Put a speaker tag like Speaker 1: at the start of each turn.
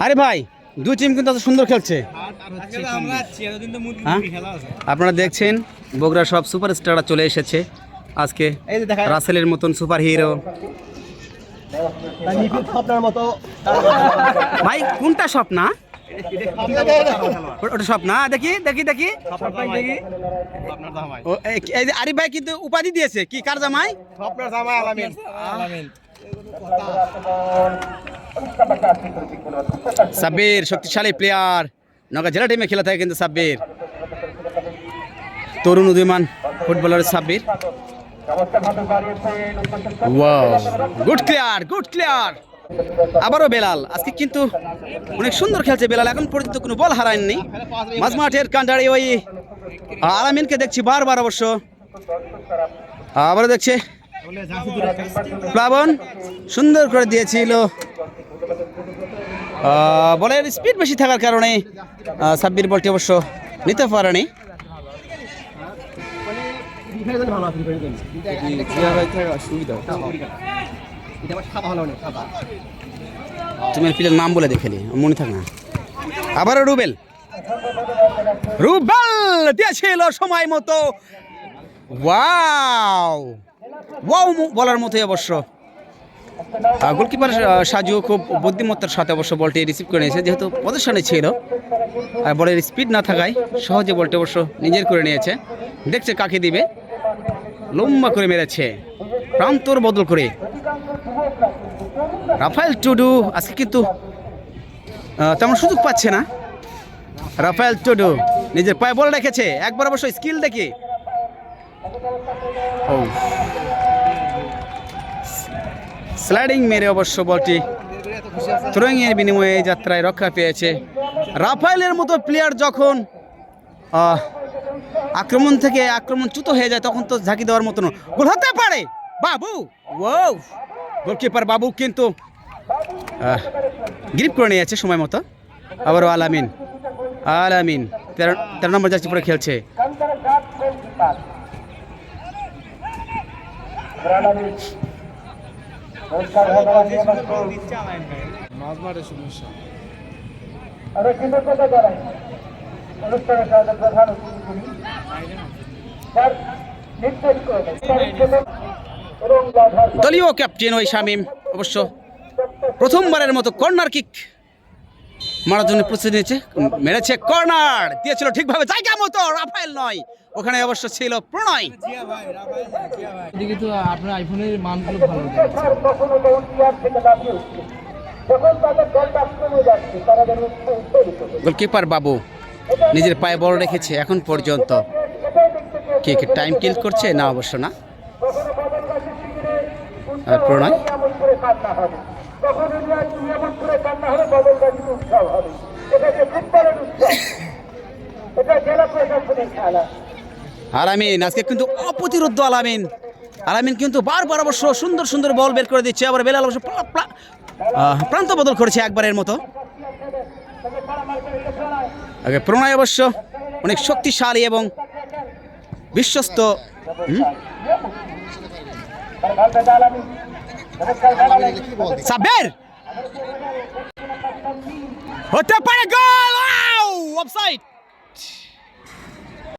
Speaker 1: আরে ভাই দুই টিম কিন্তু সুন্দর খেলছে। হ্যাঁ? আপনারা দেখছেন বগুড়া সব সুপারস্টাররা চলে এসেছে। আজকে রাসেলের মতন সুপার হিরো ভাই কোনটা স্বপ্না ওটা স্বপ্না দেখি দেখি দেখি। আরিফ ভাই কিন্তু উপাধি দিয়েছে। কি কার জামাই?
Speaker 2: আপনার জামাই আলামিন।
Speaker 1: সাব্বির শক্তিশালী প্লেয়ার নগা জেলা টিমে খেলা থাকে কিন্তু সাব্বির। তরুণ উদীয়মান footballer Sabbir. Good clear good clear আবারও বেলাল আজকে কিন্তু অনেক সুন্দর খেলছে বেলাল এখন পর্যন্ত কোনো বল হারায়নি মাঝ মাঠের কান্ডারি ওই আলামিনকে দেখছি বারবার অবশ্য আবারও দেখছে প্লাবন সুন্দর করে দিয়েছিল বলের স্পিড বেশি থাকার কারণে সাব্বির বলটি অবশ্য নিতে পারেনি তুমি প্লেয়ার নাম বলে দেখে মনে থাক না। আবারও রুবেল। রুবেল দিয়েছিল সময় মতো। ওয়াও। ওয়াও বলার মতোই অবশ্য। গোলকিপার সাজু খুব বুদ্ধিমত্তার সাথে অবশ্য বলটি রিসিভ করে নিয়েছে, যেহেতু পজিশনে ছিল। আর বলের স্পিড না থাকায় সহজে বলটি অবশ্য নিজের করে নিয়েছে। দেখছে কাকে দিবে। লম্বা করে মেরেছে। প্রান্তর বদল করে রাফায়েল টুডু, আজকে কিন্তু তেমন সুযোগ পাচ্ছে না। রাফায়েল টুডু নিজের পায়ে বল রেখেছে। একবার অবশ্য স্কিল দেখে। ও। স্লাইডিং মেরে অবশ্য বলটি থ্রোয়িং এর বিনিময়ে এই যাত্রায় রক্ষা পেয়েছে। রাফায়েলের মতো প্লেয়ার যখন আক্রমণ থেকে আক্রমণ চ্যুত হয়ে যায়, তখন তো ঝাঁকি দেওয়ার মতন গোল হতে পারে! বাবু! ও গোলকিপার বাবু কিন্তু গ্রিপ করে নিয়ে নিয়েছে সময় মতো। আবার আবারও আলামিন আলামিন তেরো তেরো নম্বর জার্সি পরে খেলছে। দলীয় ক্যাপ্টেন ওই শামিম, অবশ্য। প্রথমবারের মতো কর্নার কিক মারার জন্য প্রস্তুতি নিয়েছে মেরেছে কর্নার দিয়েছিল ঠিকভাবে জায়গা মতো রাফায়েল নয়। ওখানে অবশ্য ছিল প্রণয়।
Speaker 3: এদিকে তো আপনার আইফোনের মানগুলো ভালো
Speaker 1: গোলকিপার বাবু নিজের পায়ে বল রেখেছে এখন পর্যন্ত। কে কে টাইম কিল করছে? না অবশ্য না। প্রণয়?
Speaker 4: এমন করে কান্না হবে কখনো এমন করে কান্না হবে বদলগাছিতে উৎসব হবে। এটা যে ফুটবলের উৎসব এটা জেলা প্রশাসনের খেলা।
Speaker 1: আলামিন আজকে কিন্তু অপ্রতিরোধ আলামিন। আলামিন কিন্তু বারবার অবশ্য সুন্দর সুন্দর বল বের করে দিচ্ছে। আবার বেলাল অবশ্য প্রান্ত বদল করেছে একবারের মতো। আগে প্রণয় অবশ্য অনেক শক্তিশালী এবং বিশ্বস্ত? সাব্বির হতে পারে গোল অফসাইড